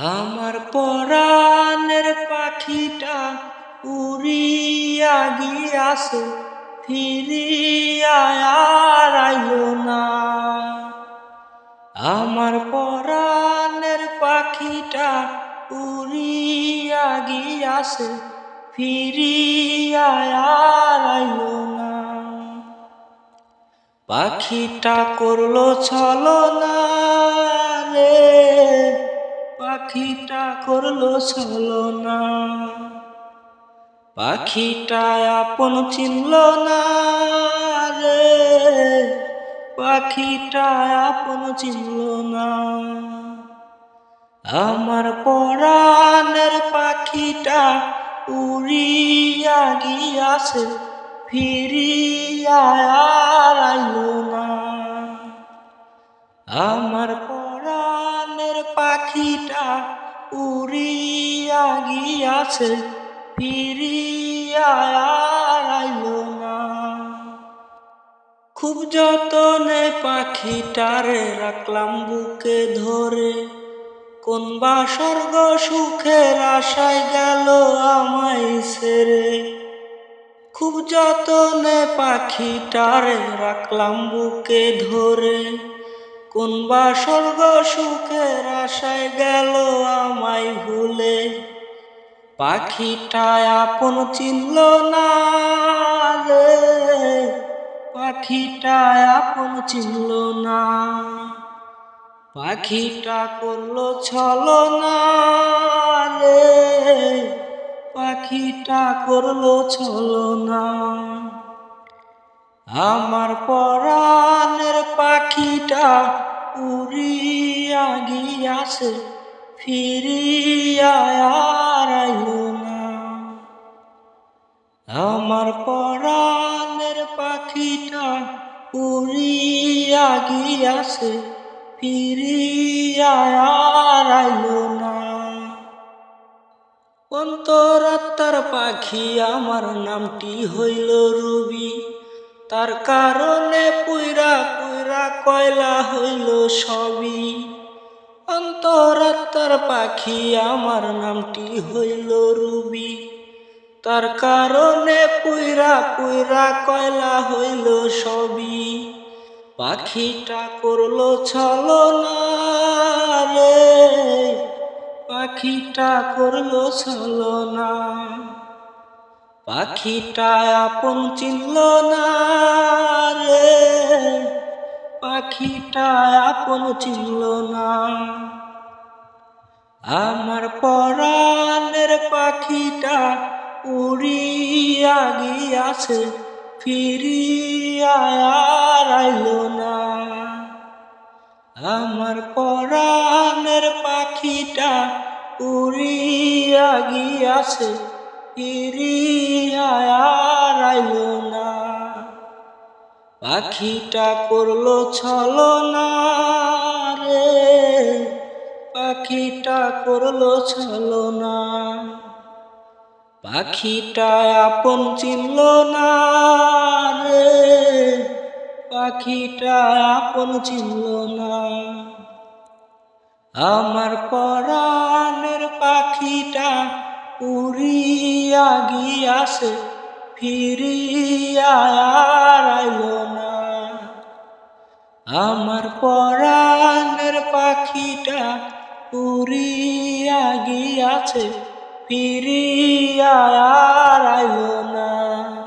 আমার পরাণের পাখিটা উড়িয়া গিয়াছে, ফিরিয়া না। আমার পরাণের পাখিটা উড়িয়া গিয়াছে, ফিরিয়া না। পাখিটা করল ছলনা রে। পাখিটা করল ছলনা। পাখিটা আপন চিনল না রে। পাখিটা আপন চিনল না। আমার পরাণের পাখিটা উড়িয়া গিয়াছে, ফিরিয়া পাখিটা উড়িয়া গিয়াছে, ফিরিয়া না। খুব যতনে পাখিটারে রাখলাম বুকে ধরে। কোন বা স্বর্গ সুখের আশায় গেল আমায় ছেড়ে। খুব যতনে পাখিটারে রাখলাম বুকে ধরে। কোন বা স্বর্গ সুখের আশায় গেল আমায় ভুলে। পাখিটা আপন চিনল না রে। পাখিটা আপন চিনল না। পাখিটা করল ছলনা রে। পাখিটা করল ছলনা আমার পরাণের পাখিটা উড়িয়া গিয়াছে, ফিরিয়া না। আমার পরাণের পাখিটা উড়িয়া গিয়াছে, ফিরিয়া আইলো না। অন্তরাত্মার পাখি, আমার নামটি হইল রুবি। তার কারণে পুইরা পুইরা কয়লা হইল সবই। অন্তরাত্মার পাখি আমার নামটি হইল রুবি। তার কারণে পুইরা পুইরা কয়লা হইল সবই। পাখিটা করল ছলনা রে। পাখিটা করল ছলনা। পাখিটা আপন চিনল না রে। পাখিটা আপন চিনল না। আমার পরাণের পাখিটা উড়িয়া গিয়াছে, ফিরিয়া না। আমার পরাণের পাখিটা উড়িয়া গিয়াছে, ফিরিয়া পাখিটা করল ছলনা রে, পাখিটা করল ছলনা। পাখিটা আপন চিনল না রে, পাখিটা আপন চিনল না। আমার পরাণের পাখিটা উড়িয়া গিয়াছে, ফিরিয়া আমার পরাণের পাখিটা উড়িয়া গিয়াছে ফিরিয়া আর আইলো